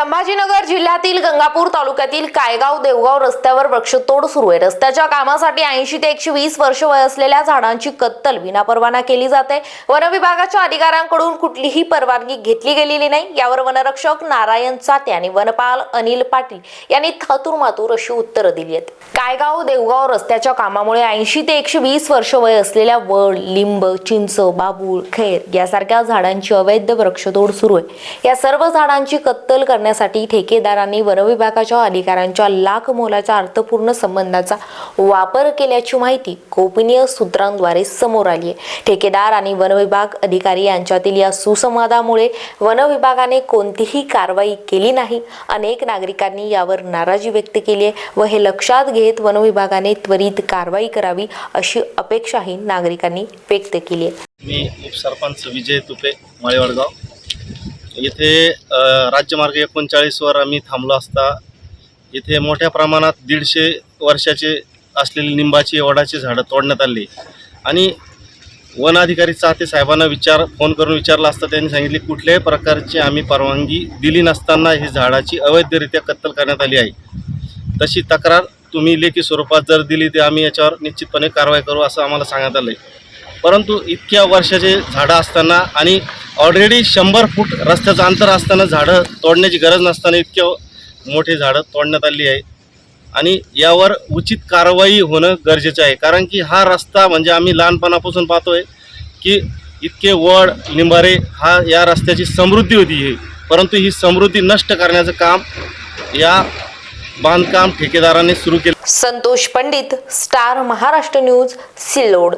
संभाजीनगर जिल्ह्यातील गंगापूर तालुक्यातील कायगाव देवगाव रस्त्यावर वृक्षतोड सुरू आहे. रस्त्याच्या कामासाठी ऐंशी ते एकशे वीस वर्ष वय असलेल्या झाडांची कत्तल विनापरवाना केली जाते. वन विभागाच्या अधिकाऱ्यांकडून कुठलीही परवानगी घेतली गेलेली नाही. यावर वनरक्षक नारायण चाते आणि वनपाल अनिल पाटील यांनी थातूरमातूर अशी उत्तरं दिली आहेत. कायगाव देवगाव रस्त्याच्या कामामुळे ऐंशी ते एकशे वीस वर्ष वय असलेल्या वड लिंब चिंच बाबूळ खैर यासारख्या झाडांची अवैध वृक्षतोड सुरू आहे. या सर्व झाडांची कत्तल करण्यासाठी ठेकेदारांनी वनविभागाच्या अधिकाऱ्यांच्या लाख मोलाच्या अर्थपूर्ण संबंधाचा वापर केल्याची माहिती गोपनीय सूत्रांद्वारे समोर आली आहे. ठेकेदार आणि वनविभाग अधिकारी यांच्यातील या सुसंवादामुळे वनविभागाने कोणतीही कारवाई केली नाही. अनेक नागरिकांनी यावर नाराजी व्यक्त केली आहे व हे लक्षात घेत वनविभागाने त्वरित कारवाई करावी अशी अपेक्षाही नागरिकांनी व्यक्त केली आहे. मी उपसरपंच विजय तुपे माळेवडगाव. येथे राज्यमार्ग एकोणचाळीसवर आम्ही थांबलो असता इथे मोठ्या प्रमाणात दीडशे वर्षाचे असलेली निंबाची वडाची झाडं तोडण्यात आली. आणि वन अधिकारी चाहते साहेबांना विचार फोन करून विचारला असता त्यांनी सांगितले कुठल्याही प्रकारची आम्ही परवानगी दिली नसताना ही झाडाची अवैधरित्या कत्तल करण्यात आली आहे. तशी तक्रार तुम्ही लेखी स्वरूपात जर दिली तर आम्ही याच्यावर निश्चितपणे कारवाई करू असं आम्हाला सांगण्यात आलं आहे परंतु इतक्या वर्षाचे झाडं असताना आणि ऑलरेडी शंभर फूट रस्त्याचं अंतर असताना झाडं तोडण्याची गरज नसताना इतक्या मोठी झाडं तोडण्यात आली आहे. आणि यावर उचित कारवाई होणं गरजेचं आहे. कारण की हा रस्ता म्हणजे आम्ही लहानपणापासून पाहतोय की इतके वड लिंबारे हा या रस्त्याची समृद्धी होती ही. परंतु ही समृद्धी नष्ट करण्याचं काम या बांधकाम ठेकेदाराने सुरू केलं. Santosh Pandit star Maharashtra news Sillod.